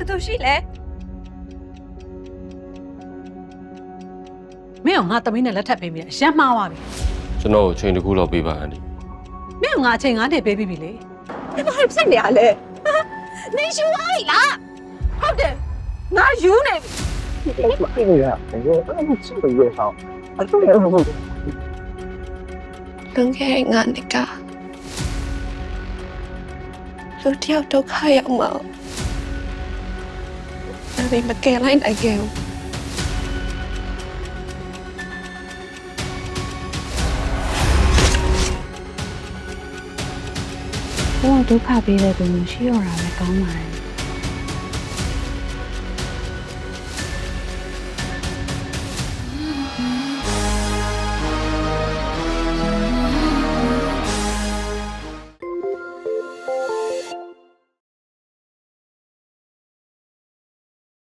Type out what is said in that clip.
ဘသူရှိလဲမင်းကငါသမီးနဲ့လက်ထပ်ပေးမိတာရမ်းမှားသွားပြီကျွန်တော်ကိုချိန်တစ်ခုလောက်ပေးပါအန်ဒီမင်းကငါအချိန်ငါနဲ့ပေးပြီးပြီလေဒီဘာဖြစ်နေရလဲဟာနေရှူအားလားဟုတ်တယ်ငါယူနေပြီအဲ့ဒါကဘယ်လိုအဲ့လိုချင်းတွေရအောင်အဲ့လိုလုပ်လွန်ခဲ့တဲ့ငါနှစ်ကလူတယောက်ဒုက္ခရောက်မှာ ဒါပေမဲ့မကယ်လိုက်နိုင်ခဲ့ဘူးဘုရားဒုက္ခပေးတဲ့သူမျိုးရှိရတာပဲကောင်းပါတယ်